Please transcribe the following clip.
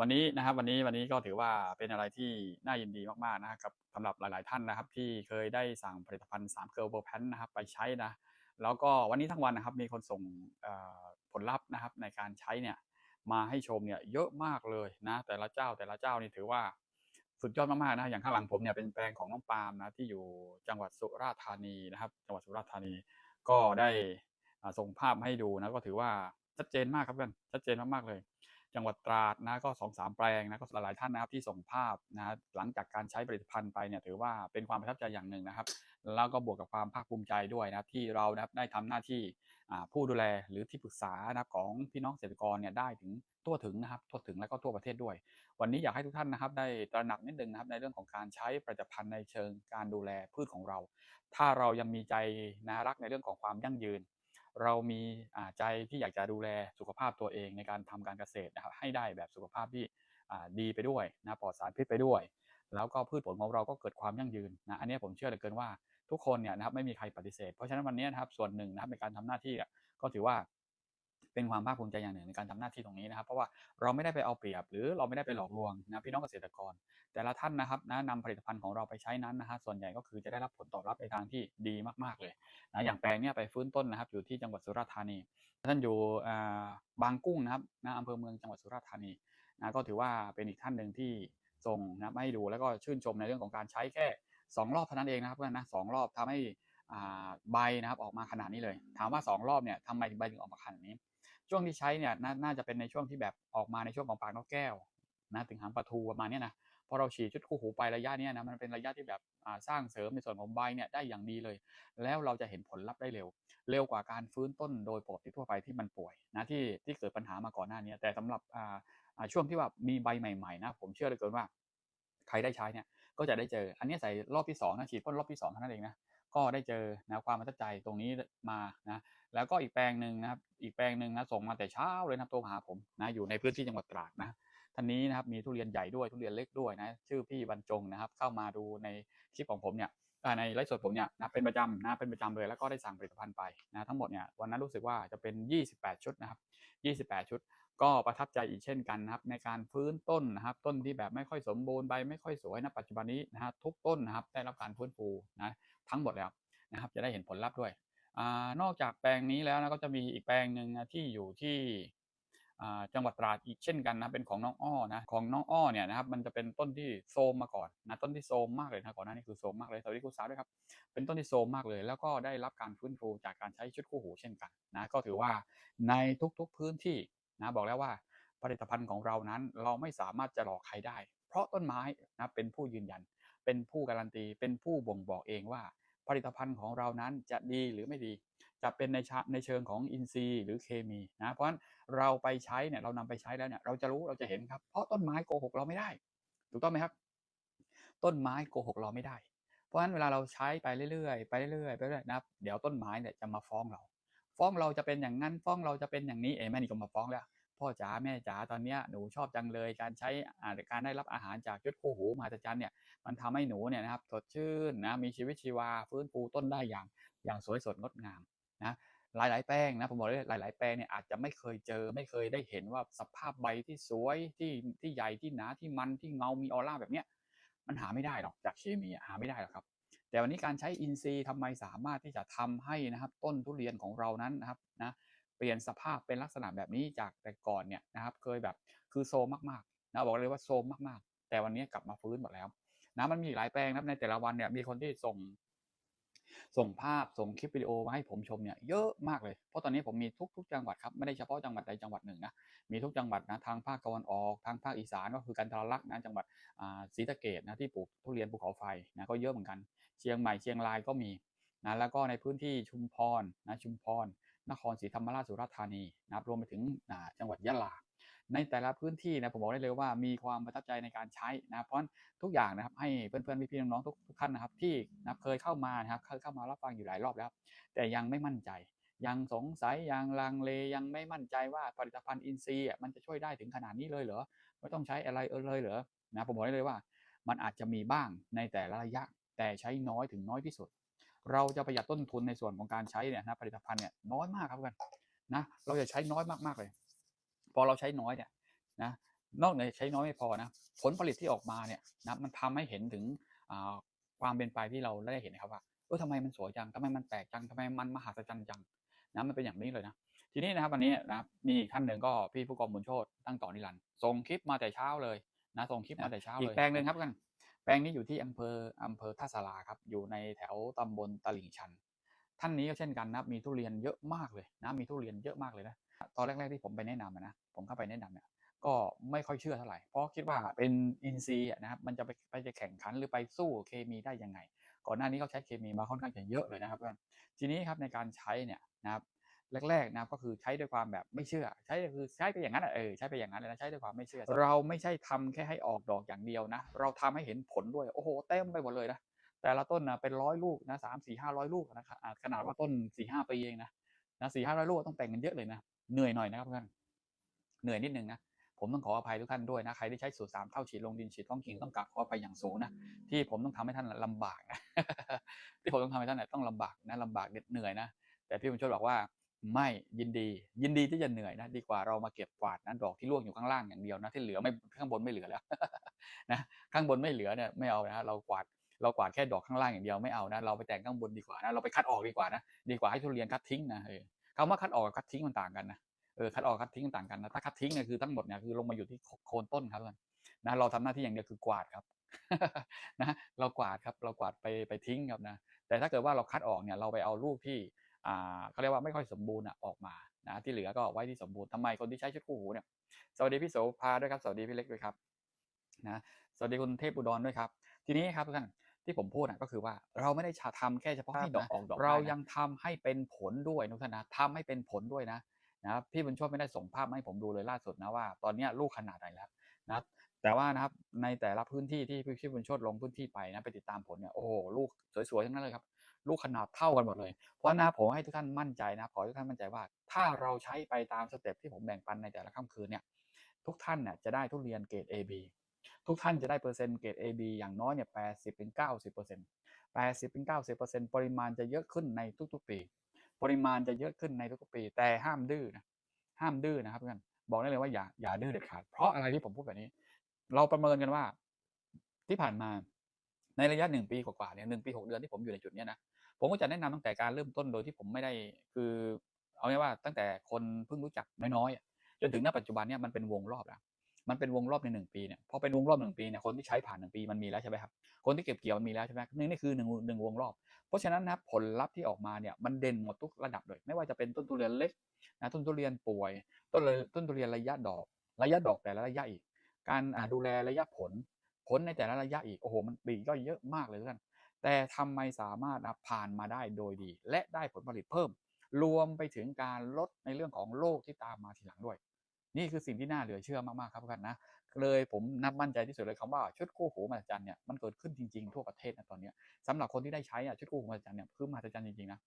วันนี้นะครับวันนี้วันนี้ก็ถือว่าเป็นอะไรที่น่ายินดีมากๆนะครับกับสำหรับหลาย ๆ ท่านนะครับ ที่เคยได้สั่งผลิตภัณฑ์3เกิร์ลโบแพนนะครับไปใช้นะแล้วก็วันนี้ทั้งวันนะครับมีคนส่งผลลัพธ์นะครับในการใช้เนี่ยมาให้ชมเนี่ยเยอะมากเลยนะ แต่ละเจ้าแต่ละเจ้านี่ถือว่าสุดยอดมากๆนะอย่างข้างหลังผมเนี่ยเป็นแปลงของน้องปาล์มนะที่อยู่จังหวัดสุราษฎร์ธานีนะครับ จังหวัดสุราษฎร์ธานีก็ได้ส่งภาพให้ดูนะก็ถือว่าชัดเจนมากครับเพื่อนชัดเจนมากๆเลย จังหวัดตราดนะก็สองสามแปลงนะก็หลายๆท่านนะครับที่ส่งภาพนะหลังจากการใช้ผลิตภัณฑ์ไปเนี่ยถือว่าเป็นความประทับใจอย่างหนึ่งนะครับ แล้วก็บวกกับความภาคภูมิใจด้วยนะครับที่เรานะครับได้ทำหน้าที่ผู้ดูแลหรือที่ปรึกษานะครับของพี่น้องเกษตรกรเนี่ยได้ถึงทั่วถึงนะครับทั่วถึงแล้วก็ทั่วประเทศด้วย วันนี้อยากให้ทุกท่านนะครับ ได้ตระหนักนิดนึงนะครับในเรื่องของการใช้ผลิตภัณฑ์ในเชิงการดูแลพืชของเรา ถ้าเรายังมีใจนะรักในเรื่องของความยั่งยืน เรามีใจที่อยากจะดูแลสุขภาพตัวเองในการทำการเกษตรนะครับให้ได้แบบสุขภาพที่ดีไปด้วยนะปลอดสารพิษไปด้วย แล้วก็พืชผลของเราก็เกิดความยั่งยืนนะอันนี้ผมเชื่อเหลือเกินว่าทุกคนเนี่ยนะครับไม่มีใครปฏิเสธ เพราะฉะนั้นวันนี้นะครับส่วนหนึ่งนะครับในการทำหน้าที่ก็ถือว่า เป็นความภาคภูมิใจอย่างหนึ่งในการทำหน้าที่ตรงนี้นะครับ เพราะว่าเราไม่ได้ไปเอาเปรียบ หรือเราไม่ได้ไปหลอกลวงนะพี่น้องเกษตรกร แต่ละท่านนะครับนะนำผลิตภัณฑ์ของเราไปใช้นั้นนะฮะส่วนใหญ่ก็คือจะได้รับผลตอบรับในทางที่ดีมากๆเลยนะอย่างแปลงเนี้ยไปฟื้นต้นนะครับอยู่ที่จังหวัดสุราษฎร์ธานี ท่านอยู่อ่าบางกุ้งนะครับนะอำเภอเมืองจังหวัดสุราษฎร์ธานีนะก็ถือว่าเป็นอีกท่านหนึ่งที่ส่งนะมาให้ดูแล้วก็ชื่นชมในเรื่องของการใช้แค่ 2 รอบเท่านั้นเองนะครับเพื่อนนะสองรอบทำให้อ่าใบนะครับออกมาขนาดนี้เลย ถามว่า 2 รอบเนี่ยทำไมใบถึงออกมาขนาดนี้ ช่วงที่ใช้เนี่ยนน่าจะเป็นในช่วงที่แบบออกมาในช่วงของปากนกแก้วนะถึงหางปลาทูประมาณเนี้ยนะพอเราฉีดชุดคู่หูไประยะนี้นะมันเป็นระยะที่แบบสร้างเสริมในส่วนของใบเนี่ยได้อย่างดีเลย แล้วเราจะเห็นผลลัพธ์ได้เร็ว เร็วกว่าการฟื้นต้นโดยปกติทั่วไปที่มันป่วยนะที่ที่เกิดปัญหามาก่อนหน้านี้แต่สำหรับช่วงที่ว่ามีใบใหม่ๆนะผมเชื่อเลยเกินว่าใครได้ใช้เนี่ย ก็จะได้เจอ อันนี้ใส่รอบที่2นะฉีดพ่นรอบที่2เท่านั้นเองนะก็ได้เจอนะความประทับใจตรงนี้มานะแล้วก็อีกแปลงหนึ่งนะครับอีกแปลงหนึ่งนะส่งมาแต่เช้าเลยนะครับโทรมาหาผมนะอยู่ในพื้นที่จังหวัดตราดนะท่านนี้นะครับมีทุเรียนใหญ่ด้วยทุเรียนเล็กด้วยนะชื่อพี่บรรจงนะครับ เข้ามาดูในคลิปของผมเนี่ยในไลฟ์สดผมเนี่ยนะเป็นประจำนะเป็นประจำเลยแล้วก็ได้สั่งผลิตภัณฑ์ไปนะทั้งหมดเนี่ยวันนั้นรู้สึกว่าจะเป็น 28 ชุดนะครับ 28 ชุด ก็ประทับใจอีกเช่นกันนะครับในการฟื้นต้นนะครับ ต้นที่แบบไม่ค่อยสมบูรณ์ใบไม่ค่อยสวยนะปัจจุบันนี้นะฮะทุกต้นนะครับได้รับการฟื้นฟูนะทั้งหมดแล้วนะครับจะได้เห็นผลลัพธ์ด้วยอนอกจากแปลงนี้แล้วนะก็จะมีอีกแปลงหนึ่งนะที่อยู่ที่จังหวัดตราดอีกเช่นกันนะเป็นของน้องอ้อนะของน้องอ้อเนี่ยนะครับมันจะเป็นต้นที่โซมมาก่อนนะต้นที่โซมมากเลยนะก่อนหน้านี้คือโซมมากเลยสวัสดีคุณสาวด้วยครับเป็นต้นที่โซมมากเลย แล้วก็ได้รับการฟื้นฟูจากการใช้ชุดคู่หูเช่นกันนะก็ถือว่าในทุกๆพื้นที่ นะบอกแล้วว่าผลิตภัณฑ์ของเรานั้นเราไม่สามารถจะหลอกใครได้ เพราะต้นไม้นะเป็นผู้ยืนยัน เป็นผู้การันตี เป็นผู้บ่งบอกเองว่า ผลิตภัณฑ์ของเรานั้นจะดีหรือไม่ดี จะเป็นในในเชิงของอินทรีย์หรือเคมีนะเพราะฉะนั้นเราไปใช้เนี่ยเรานำไปใช้แล้วเนี่ยเราจะรู้เราจะเห็นครับ เพราะต้นไม้โกหกเราไม่ได้ ถูกต้องไหมครับ ต้นไม้โกหกเราไม่ได้ เพราะฉะนั้นเวลาเราใช้ไปเรื่อยๆไปเรื่อยๆไปเรื่อยๆนะเดี๋ยวต้นไม้เนี่ยจะมาฟ้องเรา ฟ้องเราจะเป็นอย่างนั้นฟ้องเราจะเป็นอย่างนี้เอ้ยแม่นี่ก็มาฟ้องแล้ว พ่อจ๋าแม่จ๋าตอนเนี้ยหนูชอบจังเลยการใช้การได้รับอาหารจากชุดคู่หูมหัศจรรย์เนี่ยมันทำให้หนูเนี่ยนะครับสดชื่นนะมีชีวิตชีวาฟื้นฟูต้นได้อย่างอย่างสวยสดงดงามนะหลาย ๆ แปลงนะผมบอกเลยหลาย ๆ แปลงเนี่ยอาจจะไม่เคยเจอ ไม่เคยได้เห็นว่าสภาพใบที่สวยที่ที่ใหญ่ที่หนาที่มันที่เงามีออร่าแบบเนี้ยมันหาไม่ได้หรอกจากเคมีอะหาไม่ได้หรอกครับ แต่วันนี้การใช้อินทรีย์ทำไมสามารถที่จะทำให้นะครับ ต้นทุเรียนของเรานั้นนะครับนะเปลี่ยนสภาพเป็นลักษณะแบบนี้จากแต่ก่อนเนี่ยนะครับ เคยแบบคือโซมมากๆนะบอกเลยว่าโซมมากๆ แต่วันนี้กลับมาฟื้นหมดแล้วนะมันมีหลายแปลงนะครับในแต่ละวันเนี่ยมีคนที่ส่ง ส่งภาพส่งคลิปวิดีโอมาให้ผมชมเนี่ยเยอะมากเลย เพราะตอนนี้ผมมีทุกๆจังหวัดครับไม่ได้เฉพาะจังหวัดใดจังหวัดหนึ่งนะมีทุกจังหวัดนะทางภาคตะวันออกทางภาคอีสานก็คือกันทรลักษณ์นะจังหวัดอ่าศรีสะเกดนะที่ปลูกทุเรียนภูเขาไฟนะก็เยอะเหมือนกัน เชียงใหม่เชียงรายก็มีนะแล้วก็ในพื้นที่ชุมพรนะชุมพร นครศรีธรรมราชสุราษฎร์ธานีนะรวมไปถึงจังหวัดยะลา ในแต่ละพื้นที่นะผมบอกได้เลยว่ามีความประทับใจในการใช้นะเพราะทุกอย่างนะครับให้เพื่อนๆพี่ๆน้องๆทุกทุกท่านนะครับที่นะเคยเข้ามานะครับเคยเข้ามารับฟังอยู่หลายรอบแล้ว แต่ยังไม่มั่นใจ ยังสงสัยยังลังเลยังไม่มั่นใจว่าผลิตภัณฑ์อินทรีย์อะมันจะช่วยได้ถึงขนาดนี้เลยเหรอไม่ต้องใช้อะไรเออเลยเหรอนะผมบอกได้เลยว่า มันอาจจะมีบ้างในแต่ละระยะ แต่ใช้น้อยถึงน้อยที่สุด เราจะประหยัดต้นทุนในส่วนของการใช้เนี่ยนะผลิตภัณฑ์เนี่ยน้อยมากครับกันนะเราจะใช้น้อยมากๆเลย พอเราใช้น้อยเนี่ยนะนอกจากใช้น้อยไม่พอนะผลผลิตที่ออกมาเนี่ยนะมันทำให้เห็นถึงความเป็นไปที่เราได้เห็นนะครับว่าเออทำไมมันสวยจังทำไมมันแปลกจังทำไมมันมหัศจรรย์จังนะมันเป็นอย่างนี้เลยนะทีนี้นะครับวันนี้นะมีท่านหนึ่งก็พี่ผู้กองบุญโชตตั้งต่อนิรันด์ส่งคลิปมาแต่เช้าเลยนะส่งคลิปมาแต่เช้าเลยอีกแปลงหนึ่งครับกัน แปลงนี้อยู่ที่อำเภออำเภอท่าสาราครับ อยู่ในแถวตำบลตลิ่งชัน ท่านนี้ก็เช่นกันนะมีทุเรียนเยอะมากเลยนะมีทุเรียนเยอะมากเลยนะตอนแรกๆที่ผมไปแนะนำอะนะผมเข้าไปแนะนำเนี่ยก็ไม่ค่อยเชื่อเท่าไหร่เพราะคิดว่าเป็นอินทรีย์อะนะครับมันจะไปไปจะแข่งขันหรือไปสู้เคมีได้ยังไง ก่อนหน้านี้เขาใช้เคมีมาค่อนข้างจะเยอะเลยนะครับเพื่อนทีนี้ครับในการใช้เนี่ยนะครับ แรกๆนะครับก็คือใช้ด้วยความแบบไม่เชื่อ ใช้คือใช้ไปอย่างนั้นอะเออใช้ไปอย่างนั้นเลยนะใช้ด้วยความไม่เชื่อ เราไม่ใช่ทำแค่ให้ออกดอกอย่างเดียวนะ เราทำให้เห็นผลด้วย โอ้โหเต็มไปหมดเลยนะแต่ละต้นนะเป็นร้อยลูกนะสามสี่ห้าร้อยลูกนะครับอ่าขนาดว่าต้นสี่ห้าปีเองนะนะสี่ห้าร้อยลูกต้องแต่งกันเยอะเลยนะเหนื่อยหน่อยนะครับเพื่อนเหนื่อยนิดนึงนะผมต้องขออภัยทุกท่านด้วยนะใครที่ใช้สูตรสามเท่าฉีดลงดินฉีดท้องกิ่งต้องกราบขออภัยอย่างสูงนะที่ผมต้องทำให้ท่านลำบากนะที่ผมต้องทำให้ท่านเนี่ยต้องลำบากนะลำบากเหนื่อยนะแต่พี่บุญช่วยบอกว่า ไม่ยินดี ยินดีที่จะเหนื่อยนะดีกว่าเรามาเก็บกวาดนะดอกที่ร่วงอยู่ข้างล่างอย่างเดียวนะที่เหลือไม่ข้างบนไม่เหลือแล้วนะข้างบนไม่เหลือเนี่ยไม่เอานะเรากวาดเรากวาดแค่ดอกข้างล่างอย่างเดียวไม่เอานะเราไปแต่งข้างบนดีกว่านะเราไปคัดออกดีกว่านะดีกว่าให้ทุเรียนคัดทิ้งนะเออคำว่าคัดออกกับคัดทิ้งมันต่างกันนะเออคัดออกคัดทิ้งมันต่างกันนะถ้าคัดทิ้งเนี่ยคือทั้งหมดเนี่ยคือลงมาอยู่ที่โคนต้นครับนะเราทำหน้าที่อย่างเดียวคือกวาดครับนะเรากวาดครับเรากวาดไปไปทิ้งครับนะแต่ถ้าเกิดว่าเราคัดออกเนี่ยเราไปเอาลูกที่ เขาเรียกว่าไม่ค่อยสมบูรณ์อะออกมานะที่เหลือก็ไว้ที่สมบูรณ์ทำไมคนที่ใช้ชุดคู่หูเนี่ยสวัสดีพี่โสภาด้วยครับสวัสดีพี่เล็กด้วยครับนะสวัสดีคุณเทพอุดรด้วยครับ ทีนี้ครับทุกท่านที่ผมพูดนะก็คือว่าเราไม่ได้ชาทำแค่เฉพาะให้ดอกออกดอกเรายังทำให้เป็นผลด้วยทุกท่านนะทำให้เป็นผลด้วยนะนะพี่บุญโชคไม่ได้ส่งภาพมาให้ผมดูเลยล่าสุดนะว่าตอนนี้ลูกขนาดไหนแล้วนะแต่ว่านะครับในแต่ละพื้นที่ที่พี่บุญโชคลงพื้นที่ไปนะไปติดตามผลเนี่ยโอ้โหลูกสวยๆทั้งนั้นเลยครับ ลูกขนาดเท่ากันหมดเลย เพราะนะผมให้ทุกท่านมั่นใจนะขอให้ทุกท่านมั่นใจว่า ถ้าเราใช้ไปตามสเต็ปที่ผมแบ่งปันในแต่ละค่ำคืนเนี่ยทุกท่านเนี่ยจะได้ทุเรียนเกรด AB ทุกท่านจะได้เปอร์เซ็นต์เกรด AB อย่างน้อยเนี่ย80ถึง90เปอร์เซ็นต์80ถึง90เปอร์เซ็นต์ปริมาณจะเยอะขึ้นในทุกๆปี ปริมาณจะเยอะขึ้นในทุกๆปี แต่ห้ามดื้อนะห้ามดื้อนะครับเพื่อนบอกได้เลยว่าอย่าอย่าดื้อเด็ดขาด เพราะอะไรที่ผมพูดแบบนี้ เราประเมินกันว่าที่ผ่านมา ในระยะหนึ่งปีกว่าๆเนี่ยหนึ่งปีหกเดือนที่ผมอยู่ในจุดเนี้ยนะผมก็จะแนะนำตั้งแต่การเริ่มต้นโดยที่ผมไม่ได้คือ เอาง่ายว่าตั้งแต่คนเพิ่งรู้จักน้อยๆจนถึงณปัจจุบันเนี่ยมันเป็นวงรอบแล้วมันเป็นวงรอบในหนึ่งปีเนี่ยพอเป็นวงรอบหนึ่งปีเนี่ยคนที่ใช้ผ่านหนึ่งปีมันมีแล้วใช่ไหมครับคนที่เก็บเกี่ยวมันมีแล้วใช่ไหมนี่นี่คือหนึ่งหนึ่งวงรอบ เพราะฉะนั้นนะครับผลลัพธ์ที่ออกมาเนี่ยมันเด่นหมดทุกระดับเลย ไม่ว่าจะเป็นต้นทุเรียนเล็กนะต้นทุเรียนป่วย ต้นต้นทุเรียนระยะดอก ระยะดอกแต่ละระยะอีก การดูแลระยะผล ผลในแต่ละระยะอีก โอ้โห มันปีก็เยอะมากเลยท่านแต่ทำไมสามารถผ่านมาได้โดยดี และได้ผลผลิตเพิ่ม รวมไปถึงการลดในเรื่องของโรคที่ตามมาทีหลังด้วย นี่คือสิ่งที่น่าเหลือเชื่อมากๆครับทุกท่านนะเลยผมนับมั่นใจที่สุดเลยคำว่าชุดคู่หูมหัศจรรย์เนี่ยมันเกิดขึ้นจริงๆทั่วประเทศนะตอนนี้สำหรับคนที่ได้ใช้อะชุดคู่หูมหัศจรรย์เนี่ยคือมหัศจรรย์จริงๆนะ